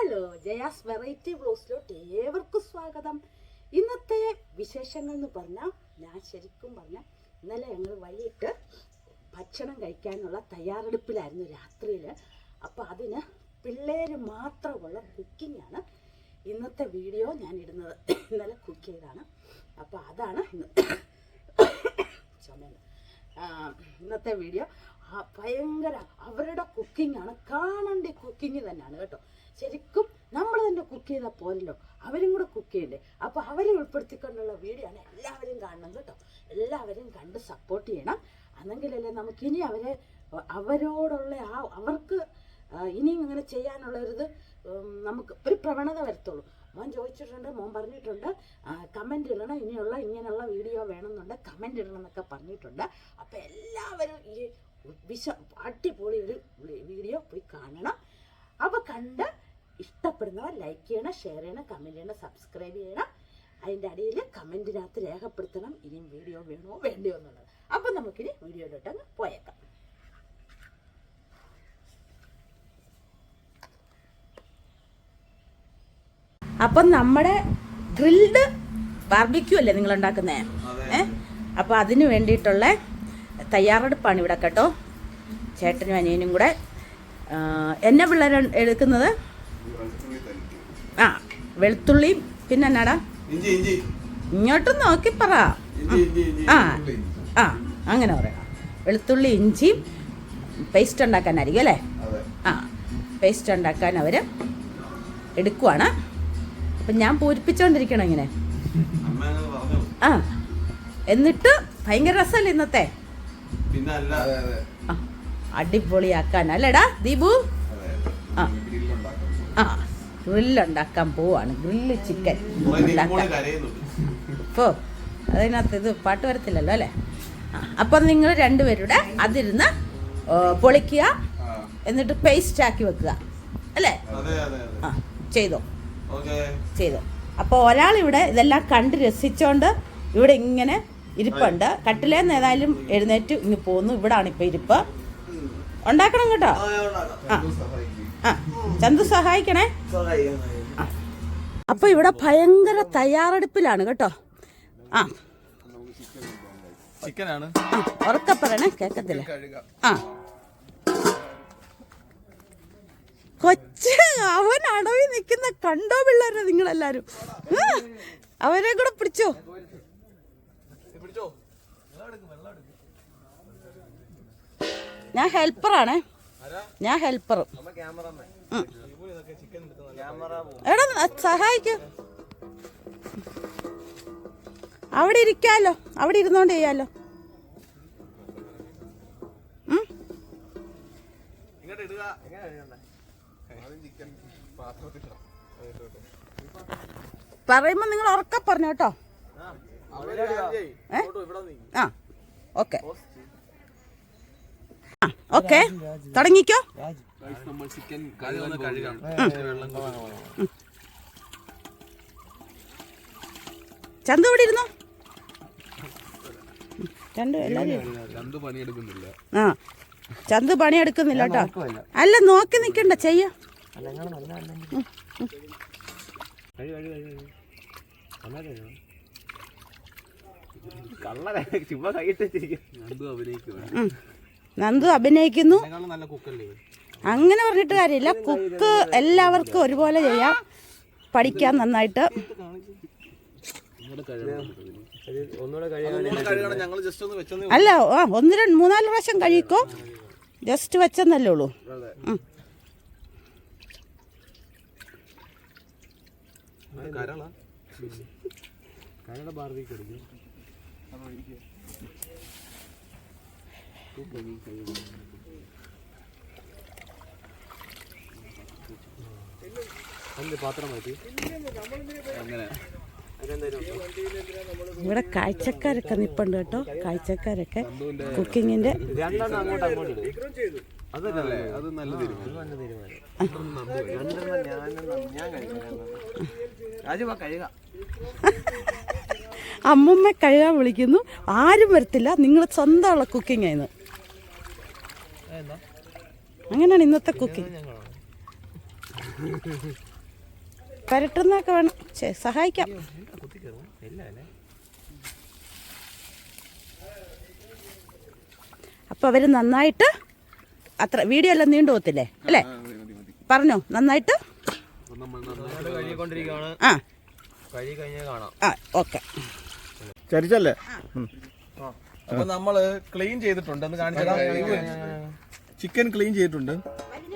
Hello Jaya's variety ബ്ലോസിലോട്ട് ഏവർക്കും സ്വാഗതം. ഇന്നത്തെ വിശേഷങ്ങൾ എന്ന് പറഞ്ഞാൽ ഞാൻ ശരിക്കും പറഞ്ഞാൽ ഇന്നലെ ഞങ്ങൾ വൈകിട്ട് ഭക്ഷണം കഴിക്കാനുള്ള തയ്യാറെടുപ്പിലായിരുന്നു രാത്രിയിൽ അപ്പോൾ അതിന് പിള്ളേർ മാത്രമുള്ള കുക്കിങ്ങാണ് ഇന്നത്തെ വീഡിയോ ഞാൻ ഇടുന്നത്. ഇന്നലെ കുക്ക് ചെയ്താണ് അപ്പോൾ അതാണ് ഇന്ന് ഇന്നത്തെ വീഡിയോ ഭയങ്കര അവരുടെ കുക്കിംഗ് ആണ്. കാണേണ്ട കുക്കിംഗ് തന്നെയാണ് കേട്ടോ. ശരിക്കും നമ്മൾ തന്നെ കുക്ക് ചെയ്ത പോരല്ലോ അവരും കൂടെ കുക്ക് ചെയ്യണ്ടേ? അപ്പോൾ അവരെ ഉൾപ്പെടുത്തിക്കൊണ്ടുള്ള വീഡിയോ ആണ് എല്ലാവരും കാണണം കേട്ടോ. എല്ലാവരും കണ്ട് സപ്പോർട്ട് ചെയ്യണം. അന്നെങ്കിലല്ലേ നമുക്കിനി അവരെ അവരോടുള്ള ആ അവർക്ക് ഇനിയും ഇങ്ങനെ ചെയ്യാനുള്ള ഒരു നമുക്ക് ഒരു പ്രവണത വരത്തുള്ളൂ. മോൻ ചോദിച്ചിട്ടുണ്ട് മോൻ പറഞ്ഞിട്ടുണ്ട് കമന്റ് ഇടണം ഇനിയുള്ള ഇങ്ങനെയുള്ള വീഡിയോ വേണമെന്നുണ്ട് കമന്റ് ഇടണം എന്നൊക്കെ പറഞ്ഞിട്ടുണ്ട്. അപ്പോൾ എല്ലാവരും ഈ വിശ അടിപൊളി ഒരു വീഡിയോ പോയി കാണണം. അപ്പോൾ കണ്ട് ഇഷ്ടപ്പെടുന്നവർ ലൈക്ക് ചെയ്യണം ഷെയർ ചെയ്യണം കമന്റ് ചെയ്യണം സബ്സ്ക്രൈബ് ചെയ്യണം. അതിന്റെ അടിയിൽ കമന്റിനകത്ത് രേഖപ്പെടുത്തണം. ഇനിയും വീഡിയോ വേണോ വേണ്ടയോ എന്നുള്ളത്. അപ്പം നമുക്കിനി വീഡിയോയിലോട്ട് അങ്ങ് പോയേക്കാം. അപ്പം നമ്മുടെ ഗ്രിൽഡ് ബാർബിക്യൂ അല്ലേ നിങ്ങൾ ഉണ്ടാക്കുന്നത് ഏ? അപ്പോൾ അതിന് വേണ്ടിയിട്ടുള്ള തയ്യാറെടുപ്പാണ് ഇവിടെ കേട്ടോ. ചേട്ടനും അനിയനും കൂടെ എന്നെ പിള്ളേർ എടുക്കുന്നത് ആ വെളുത്തുള്ളിയും പിന്നെ എന്നാടാ? ഇങ്ങോട്ട് നോക്കി പറ. ആ ആ അങ്ങനെ പറയാം. വെളുത്തുള്ളി ഇഞ്ചിയും പേസ്റ്റ് ഉണ്ടാക്കാനായിരിക്കും അല്ലേ? ആ പേസ്റ്റ് ഉണ്ടാക്കാൻ അവർ എടുക്കുവാണ്. അപ്പം ഞാൻ പൂരിപ്പിച്ചുകൊണ്ടിരിക്കണം ഇങ്ങനെ? ആ എന്നിട്ട് ഭയങ്കര രസമല്ലേ ഇന്നത്തെ? അടിപൊളിയാക്കാനല്ലേടാ ദീപു? ആ. ആ ഗ്രില്ലുണ്ടാക്കാൻ പോവാണ്. ഗ്രില്ല് ചിക്കൻ ഇപ്പോ ഉണ്ടാക്കാൻ. ഇപ്പോൾ അതിനകത്ത് ഇത് പാട്ട് വരത്തില്ലല്ലോ അല്ലേ? അപ്പം നിങ്ങൾ രണ്ടുപേരുടെ അതിരുന്ന് പൊളിക്കുക എന്നിട്ട് പേസ്റ്റ് ആക്കി വെക്കുക. അല്ലേ? ആ ചെയ്തോ. ചെയ്തോ ചെയ്തു. അപ്പോൾ ഒരാളിവിടെ ഇതെല്ലാം കണ്ട് രസിച്ചോണ്ട് ഇവിടെ ഇങ്ങനെ ഇരിപ്പുണ്ട്. കട്ടിലേന്ന് ഏതായാലും എഴുന്നേറ്റ് ഇങ്ങ് പോകുന്നു ഇവിടാണ് ഇപ്പം ഇരിപ്പ് ഉണ്ടാക്കണം കേട്ടോ. ആ ആ ചന്തു സഹായിക്കണേ. ആ. അപ്പൊ ഇവിടെ ഭയങ്കര തയ്യാറെടുപ്പിലാണ് കേട്ടോ. ആ. ചിക്കനാണ്. ഉറക്ക പറയണേ കേക്കത്തില്ല. ആ. കൊച്ച് അവൻ അടവി നിൽക്കുന്ന കണ്ടോ പിള്ളേരെ നിങ്ങളെല്ലാരും? അവരെ കൂടെ പിടിച്ചോ. ഞാൻ ഹെൽപ്പറാണേ. ഞാൻ ഹെൽപ്പർ ചിക്കൻ ക്യാമറ എടാ സഹായിക്ക്. അവിടെ ഇരിക്കാലോ. അവിടെ ഇരുന്നോണ്ട് ചെയ്യാലോ. ഇങ്ങോട്ട് ഇടുക ആദ്യം ചിക്കൻ പാത്രത്തിൽ പറയുമ്പോ നിങ്ങൾ ഉറക്കെ പറഞ്ഞു കേട്ടോ. ഏ? ആ ഓക്കെ. ഓക്കെ. തുടങ്ങിക്കോ. ചന്ത ചിക്കൻ ഇരുന്നു? ചന്തു ഇവിടെ ഇരുന്നോ ആ. ചന്തു പണിയെടുക്കുന്നില്ല കേട്ടോ. അല്ല നോക്കി നിക്കണ്ട ചെയ്യ. ചുമ്മാ കൈയിട്ട് ഉം. നന്ദു അഭിനയിക്കുന്നു. അങ്ങനെ പറഞ്ഞിട്ട് കാര്യമില്ല. കുക്ക് എല്ലാവർക്കും ഒരുപോലെ ചെയ്യാം. പഠിക്കാം നന്നായിട്ട്. അല്ല ആ ഒന്ന് രണ്ട് മൂന്നാൽ പ്രാവശ്യം കഴിക്കോ. ജസ്റ്റ് വെച്ചെന്നല്ലേ ഉള്ളൂ. കരള ബാർബിക്ക് അടിക്കും. ഇവിടെ കാഴ്ചക്കാരൊക്കെ നിപ്പുണ്ട് കേട്ടോ. കാഴ്ചക്കാരൊക്കെ കുക്കിങ്ങിന്റെ അമ്മമ്മ കഴുകാൻ വിളിക്കുന്നു. ആരും വരത്തില്ല. നിങ്ങൾ സ്വന്തമുള്ള കുക്കിംഗ് ആയിരുന്നു അങ്ങനെയാണ് ഇന്നത്തെ കുക്കിംഗ്. പരട്ടുന്നൊക്കെ വേണം. സഹായിക്കാം. അപ്പൊ അവർ അപ്പോൾ അവർ നന്നായിട്ട് അത്ര വീഡിയോ എല്ലാം നീണ്ടു പോകത്തില്ലേ? അല്ലേ? പറഞ്ഞോ നന്നായിട്ട്? ആ. ആ ഓക്കെ. ചരിച്ചല്ലേ? അപ്പൊ നമ്മൾ ക്ലീൻ ചെയ്തിട്ടുണ്ട്. എന്ന് കാണിച്ചാൽ ചിക്കൻ ക്ലീൻ ചെയ്തിട്ടുണ്ട്.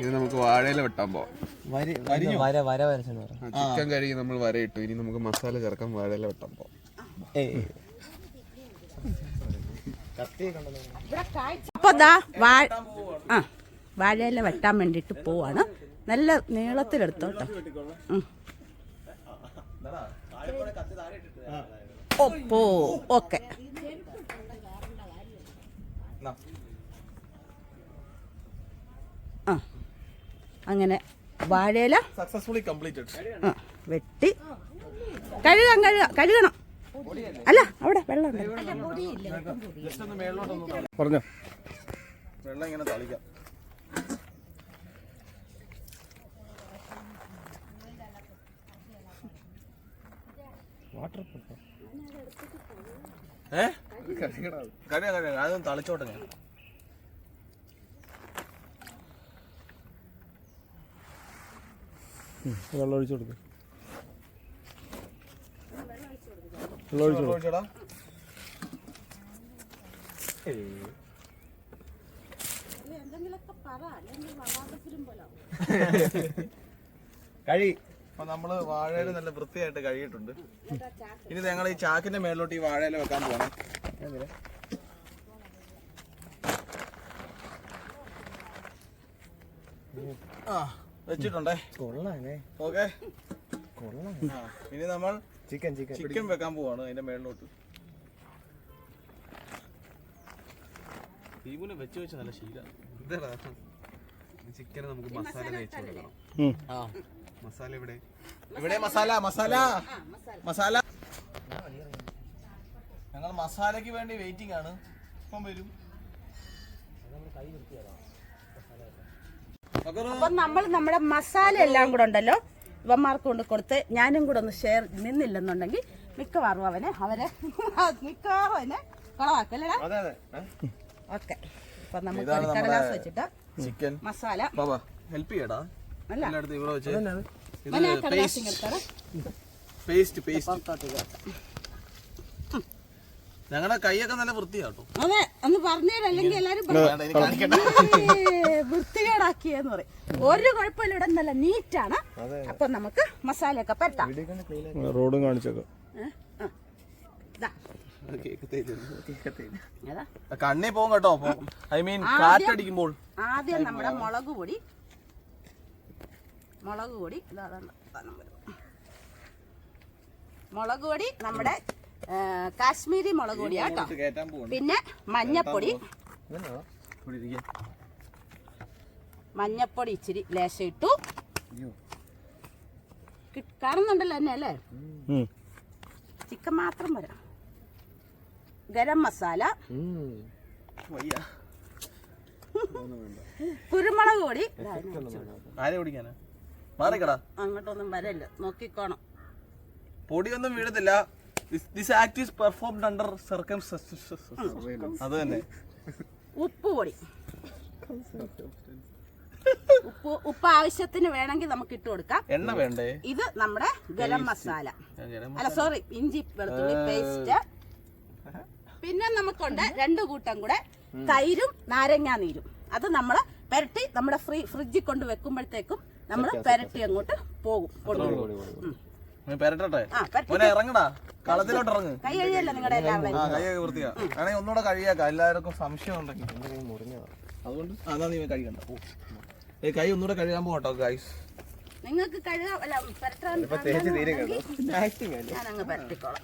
ഇനി നമുക്ക് വാഴയില വെട്ടാൻ പോവാം. വര വര വരച്ചെന്ന് ചിക്കൻ കഴുകി നമ്മൾ വരയിട്ടു ഇനി നമുക്ക് മസാല ചേർക്കാൻ വാഴയില വെട്ടാൻ പോവാം. അപ്പോൾ ദാ വാഴ ആ വാഴയില വെട്ടാൻ വേണ്ടിട്ട് പോവാണ്. നല്ല നീളത്തിലെടുത്തോട്ടോ ഉം. ഒപ്പോ ഓക്കെ. ആ. അങ്ങനെ വാഴയില. സക്സസ്ഫുള്ളി കംപ്ലീറ്റഡ് ആ വെട്ടി. കഴുകാം കഴുകാം കഴുകണം. അല്ല അവിടെ വെള്ളം പറഞ്ഞോ. വെള്ളം ഇങ്ങനെ തളിക്കാം. വാട്ടർ ഏ? കഴിയാം കഴിയാം അതൊന്ന് തളിച്ചോട്ടെ ഞാൻ വെള്ളം ഒഴിച്ചു കൊടുക്കും വെള്ളം ഒഴിച്ചു കൊടുക്കും ഒഴിച്ചോടാ കഴി. അപ്പൊ നമ്മൾ വാഴയില നല്ല വൃത്തിയായിട്ട് കഴിയിട്ടുണ്ട് ഇനി ഞങ്ങൾ ഈ ചാക്കിന്റെ മേളിലോട്ട് ഈ വാഴയില വെക്കാൻ പോകണം ആ വെച്ചിട്ടുണ്ടേ. ഓക്കെ. ഇനി നമ്മൾ ചിക്കൻ ചിക്കൻ. ചിക്കൻ വെക്കാൻ പോവാണ് അതിന്റെ മേളിലോട്ട്. ദീപുനെ വെച്ച് വെച്ച് നല്ല ശീലം. ചിക്കൻ നമുക്ക് മസാല തേച്ച് കൊടുക്കണം ഉം. മസാല ഇവിടെ ഇവിടെ മസാല? മസാല. മസാല? ഞങ്ങൾ മസാലയ്ക്ക് വേണ്ടി വെയിറ്റിംഗ് ആണ്. ഇപ്പം വരും. അപ്പൊ നമ്മൾ നമ്മുടെ മസാല എല്ലാം കൂടെ ഉണ്ടല്ലോ. ഇവന്മാർക്ക് കൊണ്ട് കൊടുത്ത് ഞാനും കൂടെ ഒന്ന് ഷെയർ നിന്നില്ലെന്നുണ്ടെങ്കിൽ മിക്കവാറും അവനെ അവരെ മിക്കവാറും അവനെ കളവാക്കല്ലേ ഓക്കെ. അപ്പൊ നമുക്ക് കടലാസ് വെച്ചിട്ട് ചിക്കൻ മസാല. ഹെൽപ്പ് ചെയ്യടാ. അല്ല. എല്ലായിടത്തും ഇവിടെ വെച്ച് മോനെ ആ കടലാസ് ഇങ്ങ് എടുത്തോളെ. പേസ്റ്റ് പേസ്റ്റ് പുറത്തോട്ട് കേൾക്കാം ഞങ്ങളുടെ കൈയൊക്കെ നല്ല വൃത്തിയാട്ടോ അതെ ഒന്ന് പറഞ്ഞുതരാം അല്ലെങ്കിൽ എല്ലാരും പറയും, "ഏ, വൃത്തികേടാക്കിയെന്ന് പറയും. ഒരു കുഴപ്പമില്ല ഇവിടെ നല്ല നീറ്റാണ്. അപ്പൊ നമുക്ക് മസാലയൊക്കെ പരത്താം. റോഡും കാണിച്ചേക്കാം. ആ. ദാ. ഏതാ? കണ്ണി പോകും കേട്ടോ. ഐ മീൻ കാറ്റടിക്കുമ്പോൾ. ആദ്യം നമ്മുടെ മുളക് പൊടി. മുളക് പൊടി. മുളക് പൊടി നമ്മുടെ കാശ്മീരി മുളക് പൊടിയാ കേട്ടോ. പിന്നെ മഞ്ഞപ്പൊടി. മഞ്ഞപ്പൊടി ഇച്ചിരി ലേശം ഇട്ടു. കാണുന്നുണ്ടല്ലോ എന്നെ അല്ലേ? ചിക്കൻ മാത്രം വരാം ഗരം മസാല. കുരുമുളക് പൊടി. അങ്ങോട്ടൊന്നും വരല്ല നോക്കിക്കോണം. പൊടിയൊന്നും വീഴത്തില്ല. This act is performed under circum അത് തന്നെ. ഉപ്പ് പൊടി. ഉപ്പ് ഉപ്പ് ആവശ്യത്തിന് വേണമെങ്കിൽ നമുക്ക് ഇട്ട് കൊടുക്കാം. എണ്ണ വേണ്ടേ? ഇത് നമ്മുടെ ഗരം മസാല. അല്ല സോറി ഇഞ്ചി വെളുത്തുള്ളി പേസ്റ്റ്. പിന്നെ നമുക്കുണ്ട് രണ്ടു കൂട്ടം കൂടെ തൈരും നാരങ്ങാ നീരും. അത് നമ്മൾ പെരട്ടി നമ്മുടെ ഫ്രീ ഫ്രിഡ്ജിൽ കൊണ്ട് വെക്കുമ്പോഴത്തേക്കും നമ്മൾ പെരട്ടി അങ്ങോട്ട് പോകും. കൊണ്ടുപോകും പെരട്ടെ മോനെ ഇറങ്ങടാ. കളത്തിലോട്ട് ഇറങ്ങ്. കൈ കഴിയല്ലോ നിങ്ങളുടെ എല്ലാവരുടെയും ആ കൈയൊക്കെ വൃത്തിയാ. ആണെങ്കിൽ ഒന്നുകൂടെ കഴിയാക്കാം എല്ലാവർക്കും സംശയം ഉണ്ടെങ്കിൽ അതുകൊണ്ട് അതാ നീ കഴിക്കണ്ട ഓ. കൈ ഒന്നുകൂടെ കഴുകാൻ പോകട്ടോ ഗൈസ് നിങ്ങൾക്ക് കഴുകാൻ അല്ല പെരട്ടാൻ ഞാൻ അങ്ങ് പെരട്ടിക്കോളാം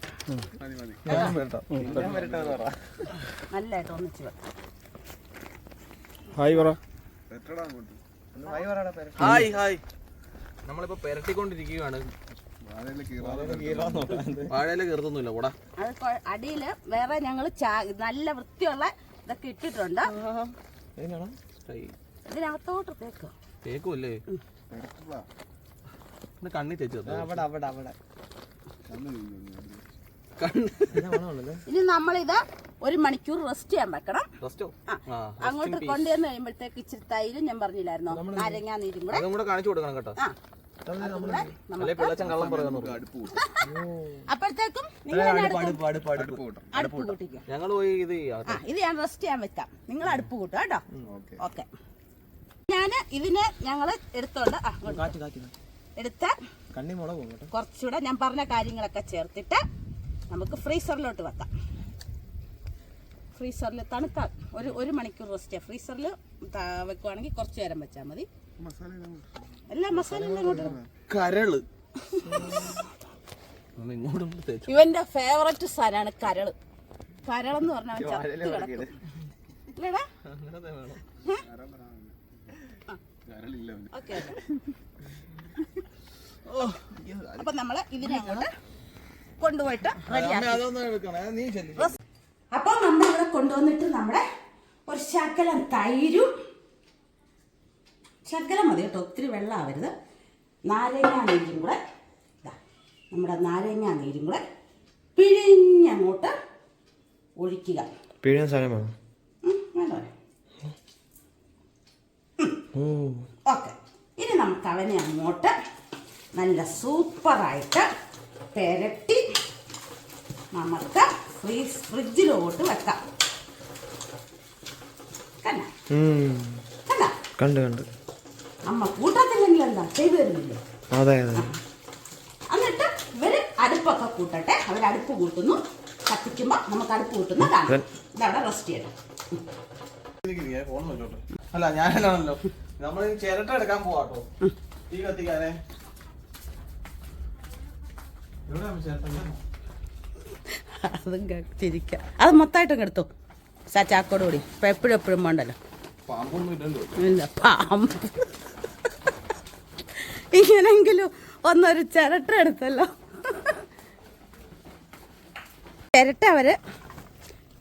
നല്ലതായിട്ട് ഒന്നിച്ച് വെക്കാം. ഹായ് പറ. Hi hi. നമ്മളിപ്പോ പെരട്ടിക്കൊണ്ടിരിക്കുകയാണ്. വാഴയില കീറുന്നില്ല കൂടാ അത് അടിയിൽ വേറെ ഞങ്ങൾ നല്ല വൃത്തിയുള്ള ഇതൊക്കെ ഇട്ടിട്ടുണ്ട്. ഇതിനകത്തോട്ട് തേക്കുക തേക്കുമല്ലേ ഇത് കണ്ണി തേച്ചു അവിടെ അവിടെ അവിടെ. ഇനി നമ്മളിത് ഒരു മണിക്കൂർ റെസ്റ്റ് ചെയ്യാൻ വെക്കണം. റെസ്റ്റോ? ആ അങ്ങോട്ട് കൊണ്ടുവന്ന് കഴിയുമ്പോഴത്തേക്ക് ഇച്ചിരി തൈരും ഞാൻ പറഞ്ഞില്ലായിരുന്നോ? നാരങ്ങാ നീരും കൂടെ. അതും കൂടെ കാണിച്ചു കൊടുക്കണം കേട്ടോ. അപ്പോഴത്തേക്കും നിങ്ങൾ അടുപ്പ് പോയി ഇത് ഞാൻ റെസ്റ്റ് ചെയ്യാൻ വെക്കാം. നിങ്ങൾ അടുപ്പ് കൂട്ടുക കേട്ടോ. ഓക്കെ. ഞാൻ ഇതിനെ ഞങ്ങൾ എടുത്തോണ്ട് എടുത്ത കേട്ടോ. കുറച്ചുകൂടെ ഞാൻ പറഞ്ഞ കാര്യങ്ങളൊക്കെ ചേർത്തിട്ട് നമുക്ക് ഫ്രീസറിലോട്ട് വെക്കാം. ഫ്രീസറിൽ തണുക്കാൻ ഒരു ഒരു മണിക്കൂർ റെസ്റ്റ് ചെയ്യാം. ഫ്രീസറിൽ വെക്കുവാണെങ്കിൽ കുറച്ച് നേരം വെച്ചാൽ മതി. എല്ലാ മസാല. കരൾ. ഇവന്റെ ഫേവററ്റ് സാധനമാണ് കരൾ. കരളെന്ന് പറഞ്ഞാൽ അവൻ ചത്ത് കിടക്കും. ഇല്ലടാ. ഓക്കെ അപ്പൊ നമ്മൾ ഇതിനെ അങ്ങോട്ട് കൊണ്ടുപോയിട്ട് റെഡിയാക്കി അതൊന്നും എടുക്കണേ. നീ ചെല്ലി. അപ്പോൾ നമ്മളിവിടെ കൊണ്ടുവന്നിട്ട് നമ്മുടെ ഒരു ശകലം തൈരും ശകലം മതി കേട്ടോ. ഒത്തിരി വെള്ളമാവരുത് നാരങ്ങ നീരും കൂടെ ഇതാ. നമ്മുടെ നാരങ്ങ നീരും കൂടെ പിഴിഞ്ഞങ്ങോട്ട് ഒഴിക്കുക. സാധനം ഓക്കെ. ഇനി നമുക്ക് അവനെ അങ്ങോട്ട് നല്ല സൂപ്പറായിട്ട് പെരട്ടി നമുക്ക് ഫ്രീസ് ഫ്രിഡ്ജിലോട്ട് വെക്കാം. കണ്ട് കണ്ട്. അമ്മ കൂട്ടത്തില്ലെങ്കിൽ എന്താ? ചെയ്തു തരുന്നില്ലേ? അതെ അതെ. എന്നിട്ട് ഇവർ അടുപ്പൊക്കെ കൂട്ടട്ടെ. അവർ അടുപ്പ് കൂട്ടുന്നു. കത്തിക്കുമ്പോ നമുക്ക് അടുപ്പ് കൂട്ടുന്ന കാണാം ഇതവിടെ റെസ്റ്റ് ചെയ്യട്ടെ. അല്ല ഞാനാണല്ലോ നമ്മൾ ചിരട്ട എടുക്കാൻ പോവാട്ടോ തീ കത്തിക്കാനേ. അതും ചിരിക്കാം അത് മൊത്തമായിട്ടും എടുത്തു. ചാക്കോട് കൂടി. ഇപ്പൊ എപ്പോഴും എപ്പോഴും വേണ്ടല്ലോ. പാമ്പൊന്നും ഇല്ല പാമ്പ്. ഇങ്ങനെങ്കിലും ഒന്നൊരു ചിരട്ട എടുത്തല്ലോ. ചിരട്ട അവർ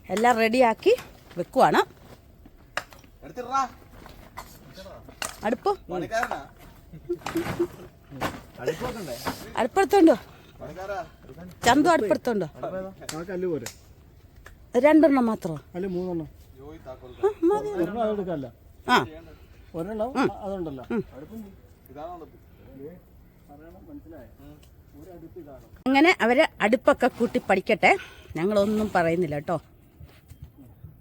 എല്ലാം റെഡിയാക്കി വെക്കുവാണ്. അടുപ്പ്? അടുപ്പെടുത്തോണ്ടോ? ചന്തു അടുപ്പെടുത്തോണ്ടോ? രണ്ടെണ്ണം മാത്രമോ താക്കോൽ ആ, ഒരെണ്ണം അതുണ്ടല്ലോ? അങ്ങനെ അവരെ അടുപ്പൊക്കെ കൂട്ടി പഠിക്കട്ടെ. ഞങ്ങളൊന്നും പറയുന്നില്ല കേട്ടോ.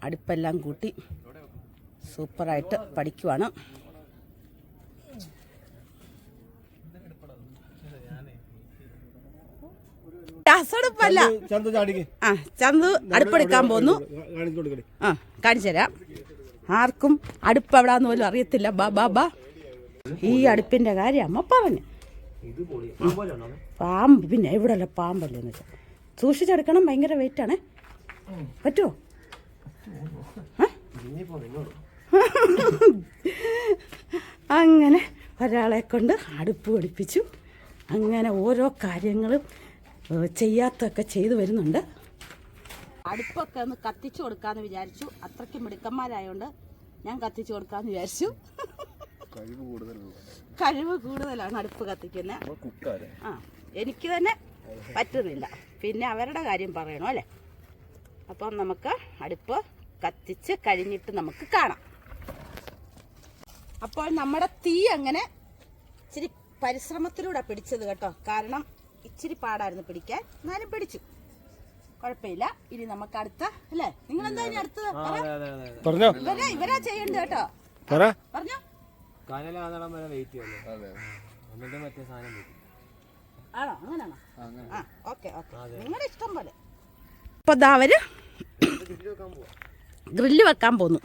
അടുപ്പെല്ലാം കൂട്ടി സൂപ്പറായിട്ട് പഠിക്കുവാണ്. ചാടിക്ക്. ആ ചന്തു അടുപ്പെടുക്കാൻ പോന്നു. ആ കാണിച്ചു തരാം. ആർക്കും അടുപ്പ് എവിടാന്ന് പോലും അറിയത്തില്ല. ബാ ബാ ബാ. ഈ അടുപ്പിന്റെ കാര്യം അമ്മ പറഞ്ഞു. പാമ്പ്. പിന്നെ ഇവിടെ അല്ല പാമ്പല്ലേ എന്ന് വെച്ചാൽ സൂക്ഷിച്ചെടുക്കണം ഭയങ്കര വെയിറ്റ് ആണേ. പറ്റുമോ അങ്ങനെ ഒരാളെ കൊണ്ട് അടുപ്പ് പഠിപ്പിച്ചു അങ്ങനെ ഓരോ കാര്യങ്ങളും ചെയ്യാത്തൊക്കെ ചെയ്തു വരുന്നുണ്ട്. അടുപ്പൊക്കെ ഒന്ന് കത്തിച്ചു കൊടുക്കാന്ന് വിചാരിച്ചു. അത്രയ്ക്ക് മിടുക്കന്മാരായോണ്ട് ഞാൻ കത്തിച്ചു കൊടുക്കാന്ന് വിചാരിച്ചു. കഴിവ് കൂടുതലാണ് അടുപ്പ് കത്തിക്കുന്നത് കുക്കാരെ. ആ എനിക്ക് തന്നെ പറ്റുന്നില്ല. പിന്നെ അവരുടെ കാര്യം പറയണോ അല്ലേ? അപ്പം നമുക്ക് അടുപ്പ് കത്തിച്ച് കഴിഞ്ഞിട്ട് നമുക്ക് കാണാം. അപ്പോൾ നമ്മുടെ തീ അങ്ങനെ ഇച്ചിരി പരിശ്രമത്തിലൂടെ പിടിച്ചത് കേട്ടോ. കാരണം ഇച്ചിരി പാടായിരുന്നു പിടിക്കാൻ. എന്നാലും പിടിച്ചു. കുഴപ്പമില്ല. ഇനി നമുക്ക് അടുത്ത അല്ലേ? നിങ്ങൾ എന്താ ഇനി അടുത്തത്. ഇവരാ ഇവരാ ചെയ്യണ്ട കേട്ടോ. പറ. പറഞ്ഞോ. കനലാകണം വരെ വെയിറ്റ് ചെയ്യല്ലോ എന്നിട്ട് മറ്റേ സാധനം വെക്കും ആണോ? അങ്ങനെയാണോ? ആ ഓക്കെ ഓക്കെ. നിങ്ങളുടെ ഇഷ്ടം പോലെ. അപ്പൊ ദാ അവർ ഗ്രില്ല് വെക്കാൻ പോന്നു.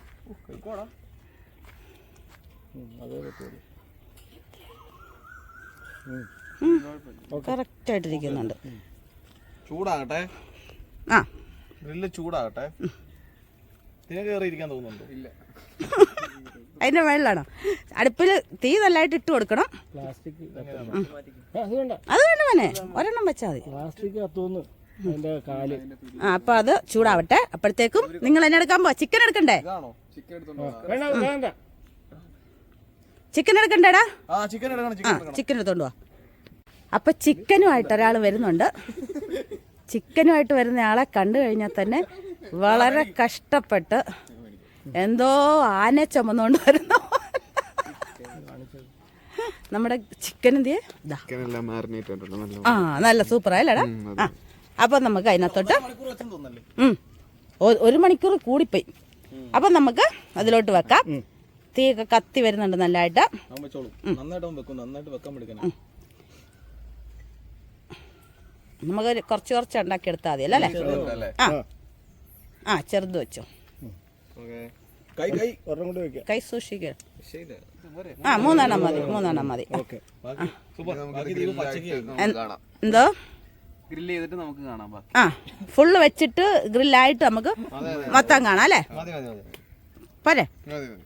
അതേ പറ്റുള്ളൂ. കറക്റ്റ് ആയിട്ടിരിക്കുന്നുണ്ട് ചൂടാകട്ടെ. ആ. ഗ്രില്ല് ചൂടാകട്ടെ. ഇതിനെ കയറി ഇരിക്കാൻ തോന്നുന്നുണ്ടോ? ഇല്ല. അതിന്റെ മേളിലാണോ. അടുപ്പിൽ തീ നല്ലതായിട്ട് ഇട്ട് കൊടുക്കണം. അത് വേണ്ട. അത് വേണ്ട വേണേ ഒരെണ്ണം വെച്ചാൽ മതി. ആ അപ്പൊ അത് ചൂടാവട്ടെ. അപ്പോഴത്തേക്കും നിങ്ങൾ എന്നെ എടുക്കാൻ പോവാ. ചിക്കൻ എടുക്കണ്ടേ? ഇതാണോ? ചിക്കൻ എടുത്തോണ്ടോ വേണ്ട വേണ്ട ചിക്കൻ എടുക്കണ്ടേടാ? ആ ചിക്കൻ എടുക്കണം ചിക്കൻ എടുത്തോണ്ട് പോവാ. അപ്പൊ ചിക്കനുമായിട്ട് ഒരാൾ വരുന്നുണ്ട്. ചിക്കനുമായിട്ട് വരുന്ന ആളെ കണ്ടു കഴിഞ്ഞാൽ തന്നെ വളരെ കഷ്ടപ്പെട്ട് എന്തോ ആന ചുമന്നുകൊണ്ട് വരുന്നു. നമ്മുടെ ചിക്കൻ എന്തിയെ? ആ നല്ല സൂപ്പർ അല്ലേടാ? ആ അപ്പം നമുക്ക് അതിനകത്തോട്ട് ഒരു മണിക്കൂർ കൂടിപ്പോയി. അപ്പം നമുക്ക് അതിലോട്ട് വെക്കാം. തീയൊക്കെ കത്തി വരുന്നുണ്ട് നല്ലതായിട്ട്. നമുക്ക് കുറച്ച് കുറച്ച് ഉണ്ടാക്കി എടുത്താൽ മതി അല്ലേ? അല്ലേ? ആ. ആ ചെറുത് വെച്ചോ. കൈ സൂക്ഷിക്കുക ആ മൂന്നെണ്ണം മതി മൂന്നെണ്ണം മതി. എന്തോ? ഗ്രില്ല് ചെയ്തിട്ട് നമുക്ക് കാണാം ബാക്കി. ആ ഫുള്ള് വെച്ചിട്ട് ഗ്രില്ലായിട്ട് നമുക്ക് മൊത്തം കാണാം അല്ലേ? മതി മതി മതി. പോരെ. മതി മതി.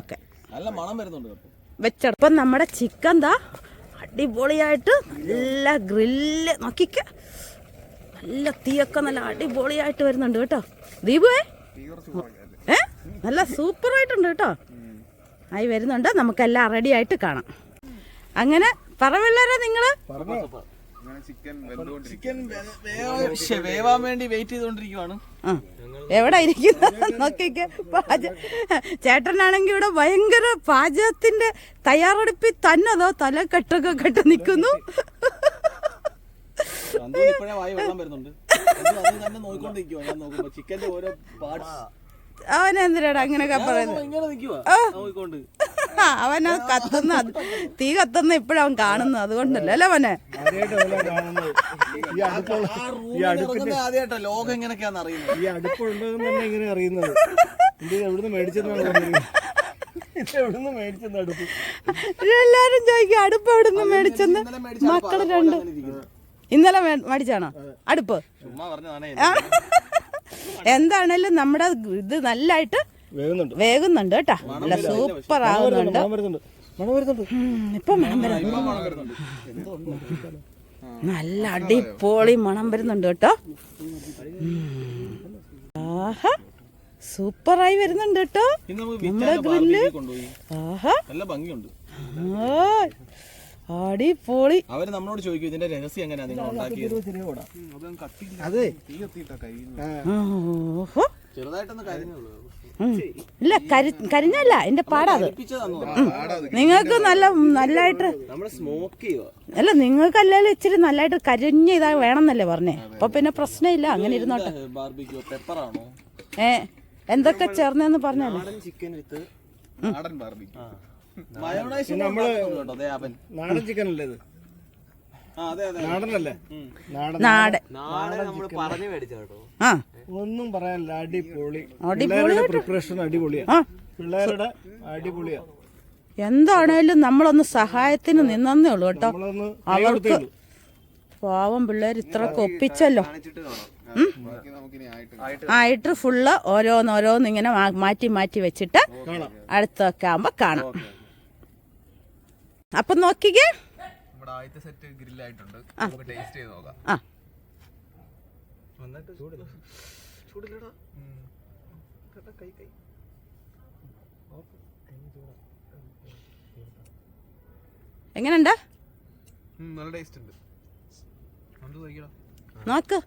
ഓക്കെ. നല്ല മണം വരുന്നുണ്ട് കേട്ടോ. വെച്ചെടുപ്പം നമ്മുടെ ചിക്കൻ ദാ അടിപൊളിയായിട്ട് നല്ല ഗ്രില്ല് നോക്കിക്ക. നല്ല തീയൊക്കെ നല്ല അടിപൊളിയായിട്ട് വരുന്നുണ്ട് കേട്ടോ. ദീപുവേ? ഏ? നല്ല സൂപ്പറായിട്ടുണ്ട് കേട്ടോ. ആയി വരുന്നുണ്ട്. നമുക്കെല്ലാം റെഡി ആയിട്ട് കാണാം. അങ്ങനെ പറവില്ലരെ നിങ്ങൾ? വേവാൻ വേണ്ടി വെയിറ്റ് എവിടെ ഇരിക്കുന്നത് നോക്കിക്ക് പാച ചേട്ടനാണെങ്കിൽ ഇവിടെ ഭയങ്കര പാചകത്തിന്റെ തയ്യാറെടുപ്പിൽ തന്നെ അതോ തല കെട്ടൊക്കെ കെട്ട് നിൽക്കുന്നു? സന്തോഷം ഇപ്പോഴേ വായി വെള്ളം വരുന്നുണ്ട്. തന്നെ നോക്കിക്കൊണ്ടിരിക്കുവാ. ഞാൻ നോക്കുമ്പോ ചിക്കന്റെ ഓരോ പാർട്സ് അവൻ എന്തിനാടാ അങ്ങനെയൊക്കെ പറയുന്നത്? ഇങ്ങനെ നിൽക്കുവാ നോക്കിക്കൊണ്ട്. അവന് കത്തുന്ന അത് തീ കത്തുന്ന ഇപ്പോഴവൻ കാണുന്നു അതുകൊണ്ടല്ലേ അല്ലേ അവനെ? ലോകം എങ്ങനെയൊക്കെയാന്ന് അറിയുന്നത്. ഈ അടുപ്പുണ്ടെന്ന് തന്നെ ഇങ്ങനെ അറിയുന്നത്. ഇത് എവിടുന്ന് മേടിച്ചെന്നാണ് പറഞ്ഞത് എല്ലാരും ചോദിക്കും അടുപ്പ് എവിടുന്ന് മേടിച്ചെന്ന്? മക്കൾ രണ്ട് ഇന്നലെ മേ- മേടിച്ചാണോ? അടുപ്പ്. എന്താണേലും നമ്മുടെ ഇത് നല്ലായിട്ട് വേകുന്നുണ്ട്. വേകുന്നുണ്ട് കേട്ടാ. നല്ല സൂപ്പർ ആകുന്നുണ്ട്. വരുന്നുണ്ട്. മണം വരുന്നുണ്ട്. ഉം, ഇപ്പൊ മണം വരുന്നുണ്ട്. നല്ല അടിപൊളി മണം വരുന്നുണ്ട് കേട്ടോ. ആഹാ സൂപ്പറായി വരുന്നുണ്ട് കേട്ടോ. നമ്മുടെ ഗ്രില്ല്. കൊണ്ടുപോയി. ആഹാ. നല്ല ഭംഗിയുണ്ട്. അടിപൊളി. അവർ നമ്മളോട് ചോദിക്കും ഇതിന്റെ രഹസ്യം എങ്ങനെയാ നിങ്ങൾ ഉണ്ടാക്കിയത്? അതെ ഓഹോ. ഇല്ല കരി കരിഞ്ഞല്ല എന്റെ പാടാത് നിങ്ങൾക്ക് നല്ല നല്ലായിട്ട് അല്ല നിങ്ങൾക്ക് ഇച്ചിരി നല്ലായിട്ട് കരിഞ്ഞ ഇതാ വേണമെന്നല്ലേ പറഞ്ഞേ? അപ്പൊ പിന്നെ പ്രശ്നമില്ല അങ്ങനെ ഇരുന്നോട്ടെ. ഏ എന്തൊക്കെ ചേർന്നെന്ന് പറഞ്ഞല്ലേ ചിക്കൻ വിത്ത് നാടൻ ബാർബിക്യൂ മയോണൈസ് നാടൻ ചിക്കൻ അല്ലേ ഇത് നാടനല്ലേ? നാടൻ ആ. ഒന്നും പറയാനില്ല അടിപൊളി. അടിപൊളി പിള്ളേരുടെ പ്രിപ്പറേഷൻ അടിപൊളിയാ. പിള്ളേരുടെ അടിപൊളിയാ. എന്താണേലും നമ്മളൊന്ന് സഹായത്തിന് നിന്നേ ഉള്ളൂ കേട്ടോ. അവർക്ക് പാവം പിള്ളേർ ഇത്രക്ക് ഒപ്പിച്ചല്ലോ ആയിട്ട് ഫുള്ള് ഓരോന്നോരോന്ന് ഇങ്ങനെ മാറ്റി മാറ്റി വെച്ചിട്ട് അടുത്തൊക്കെ ആകുമ്പോ കാണാം. അപ്പൊ നോക്കിക്കേ. നമ്മുടെ ആദ്യത്തെ സെറ്റ് ഗ്രില്ലായിട്ടുണ്ട് നമുക്ക് ടേസ്റ്റ് ചെയ്ത് നോക്കാം. ആ. ചൂടില്ലടാ. എങ്ങനെയുണ്ട്? നല്ല ടേസ്റ്റ് ഉണ്ട്. നോക്ക്.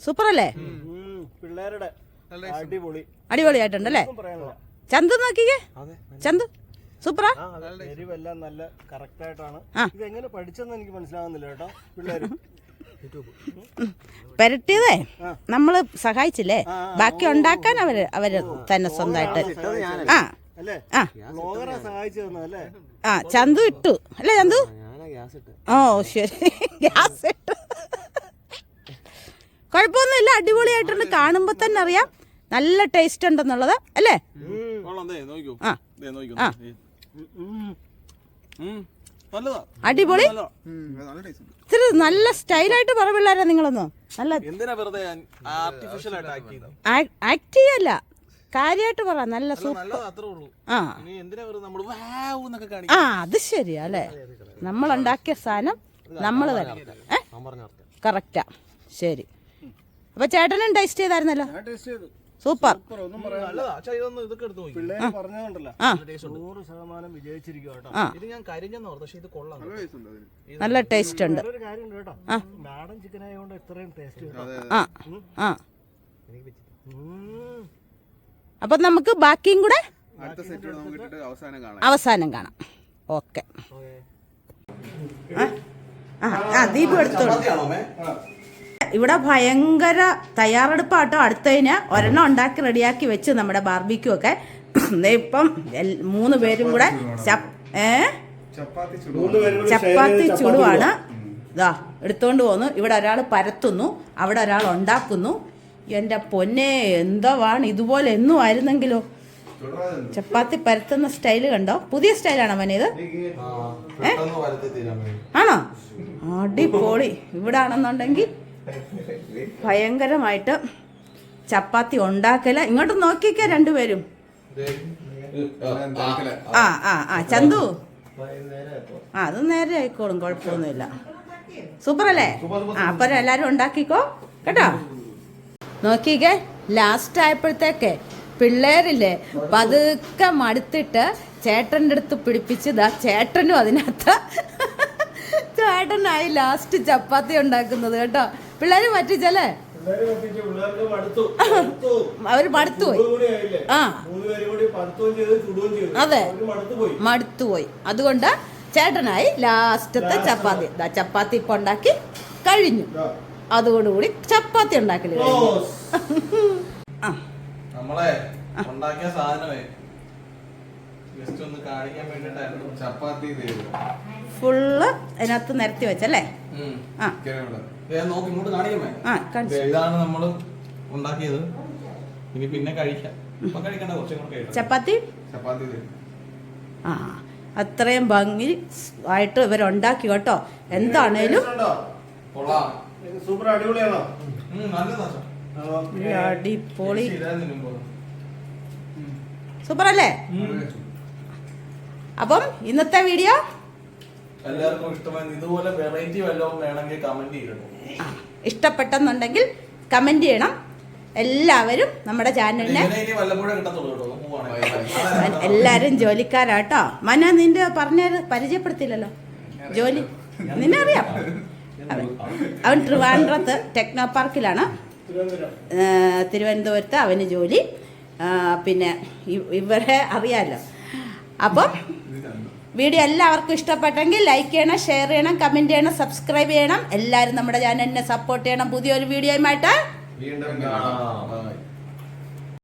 സൂപ്പർ അല്ലേ പിള്ളേരുടെ അടിപൊളി. അടിപൊളിയായിട്ടുണ്ടല്ലേ? ചന്തു നോക്കിക്കേ. ചന്തു സൂപ്പറാ? എരിവെല്ലാം നല്ല കറക്റ്റ് ആയിട്ടാണ്. ഇത് എങ്ങനെ പഠിച്ചെന്ന് എനിക്ക് മനസ്സിലാവുന്നില്ല കേട്ടോ പിള്ളേർ പെരട്ടിയതേ? നമ്മൾ സഹായിച്ചില്ലേ? ബാക്കി ഉണ്ടാക്കാൻ അവർ അവർ തന്നെ സ്വന്തമായിട്ട്. ആ. അല്ലേ? ആ. ബ്ലോഗറാ സഹായിച്ചു തന്നല്ലേ ആ ചന്തു ഇട്ടു. അല്ലേ ചന്തു? ഓ ശരി. ഗ്യാസ് ഇട്ടു കുഴപ്പമൊന്നുമില്ല അടിപൊളിയായിട്ടുണ്ട്. കാണുമ്പോ തന്നെ അറിയാം. നല്ല ടേസ്റ്റ് ഉണ്ടെന്നുള്ളത് അല്ലേ? ആ. ആ. അടിപൊളി. ഇത്തിരി നല്ല സ്റ്റൈലായിട്ട് പറ പിള്ളേരെ നിങ്ങളൊന്ന്. നല്ല ആക്ട് ചെയ്യല്ല. കാര്യമായിട്ട് പറ നല്ല ആ. ആ അത് ശരിയാ അല്ലേ? നമ്മൾ ഉണ്ടാക്കിയ സാധനം നമ്മൾ തന്നെ ഏ? കറക്റ്റാ ശരി. അപ്പൊ ചേട്ടനും ടേസ്റ്റ് ചെയ്തായിരുന്നല്ലോ? ചെയ്തു. സൂപ്പർ. നല്ല ടേസ്റ്റ് ഉണ്ട് നാടൻ ചിക്കൻ ആയതുകൊണ്ട് ഇത്രയും ടേസ്റ്റ് ആ. ആ. അപ്പം നമുക്ക് ബാക്കിയും കൂടെ അടുത്ത സെറ്റ് നമുക്ക് ഇട്ടിട്ട് അവസാനം കാണാം. അവസാനം കാണാം. ഓക്കെ. ആ. ദീപം എടുത്തോളൂ. ഇവിടെ ഭയങ്കര തയ്യാറെടുപ്പാട്ടോ. അടുത്തതിന് ഒരെണ്ണം ഉണ്ടാക്കി റെഡിയാക്കി വെച്ച് നമ്മുടെ ബാർബിക്കും ഒക്കെ. ഇപ്പം മൂന്ന് പേരും കൂടെ ചപ്പാത്തി ചുടുവാണ്. ഇതാ എടുത്തോണ്ട് പോന്നു. ഇവിടെ ഒരാൾ പരത്തുന്നു. അവിടെ ഒരാൾ ഉണ്ടാക്കുന്നു. എന്റെ പൊന്നെ എന്തുവാണ്? ഇതുപോലെ എന്നും ആയിരുന്നെങ്കിലോ? ചപ്പാത്തി പരത്തുന്ന സ്റ്റൈൽ കണ്ടോ? പുതിയ സ്റ്റൈലാണോ മനെ ഇത്? ആണോ? അടിപൊളി. ഇവിടെ ആണെന്നുണ്ടെങ്കിൽ ഭയങ്കരമായിട്ട് ചപ്പാത്തി ഉണ്ടാക്കല. ഇങ്ങോട്ട് നോക്കിക്ക രണ്ടുപേരും. ആ ആ ആ. ചന്തു. ആ അത് നേരെ ആയിക്കോളും കുഴപ്പമൊന്നുമില്ല. സൂപ്പർ അല്ലേ ആ അപ്പം എല്ലാവരും ഉണ്ടാക്കിക്കോ. കേട്ടോ? നോക്കിക്കേ ലാസ്റ്റ് ആയപ്പോഴത്തേക്ക് പിള്ളേരില്ലേ പതുക്കെ മടുത്തിട്ട് ചേട്ടന്റെ അടുത്ത് പിടിപ്പിച്ച് ഇതാ ചേട്ടനും അതിനകത്ത്. ചേട്ടനായി ലാസ്റ്റ് ചപ്പാത്തി ഉണ്ടാക്കുന്നത് കേട്ടോ? പിള്ളേർ പറ്റിച്ചല്ലേ? അവർ മടുത്തുപോയി? ആ. അതെ. മടുത്തുപോയി അതുകൊണ്ട് ചേട്ടനായി ലാസ്റ്റത്തെ ചപ്പാത്തി. ചപ്പാത്തി ഇപ്പൊ ഉണ്ടാക്കി കഴിഞ്ഞു. അതോടുകൂടി ചപ്പാത്തി ഉണ്ടാക്കൽ കഴിഞ്ഞു. ആ. നമ്മളെ ഉണ്ടാക്കിയ സാധനമേ. ജസ്റ്റ് ഒന്ന് കാണിക്കാൻ വേണ്ടിട്ടായിരുന്നു ചപ്പാത്തി ചെയ്തു ഫുള്ള് അതിനകത്ത് നിരത്തി വെച്ചല്ലേ? ആ. ആ കാണിച്ചു. ഇതാണ് നമ്മൾ ഉണ്ടാക്കിയത്. ഇനി പിന്നെ കഴിക്കാം. ഇപ്പൊ കഴിക്കണ്ട കുറച്ചും കൂടെ കഴിക്കാം. ചപ്പാത്തി? ചപ്പാത്തി ആ അത്രയും ഭംഗി ആയിട്ട് ഇവരുണ്ടാക്കി കേട്ടോ. എന്താണേലും കൊള്ളാം. സൂപ്പർ അടിപൊളിയാണോ? ഉം, നല്ലതാ ഈ അടിപൊളി. സൂപ്പർ അല്ലേ അപ്പം ഇന്നത്തെ വീഡിയോ എല്ലാവർക്കും ഇഷ്ടമായി ഇതുപോലെ വെറൈറ്റി വല്ലതും വേണമെങ്കിൽ കമന്റ് ചെയ്യണം. ഇഷ്ടപ്പെട്ടെന്നുണ്ടെങ്കിൽ കമന്റ് ചെയ്യണം. എല്ലാവരും നമ്മുടെ ചാനലിനെ എല്ലാരും ജോലിക്കാരാട്ടോ മന നിന്റെ പറഞ്ഞത് പരിചയപ്പെടുത്തില്ലല്ലോ ജോലി? നിന്നെ അറിയാം? അവൻ ട്രിവാൻഡ്രത്ത് ടെക്നോ പാർക്കിലാണ് തിരുവനന്തപുരത്ത് അവന് ജോലി. പിന്നെ ഇവരെ അറിയാലോ. അപ്പം വീഡിയോ എല്ലാവർക്കും ഇഷ്ടപ്പെട്ടെങ്കിൽ ലൈക്ക് ചെയ്യണം ഷെയർ ചെയ്യണം കമന്റ് ചെയ്യണം സബ്സ്ക്രൈബ് ചെയ്യണം. എല്ലാവരും നമ്മുടെ ചാനലിനെ സപ്പോർട്ട് ചെയ്യണം. പുതിയൊരു വീഡിയോയുമായിട്ട് വീണ്ടും.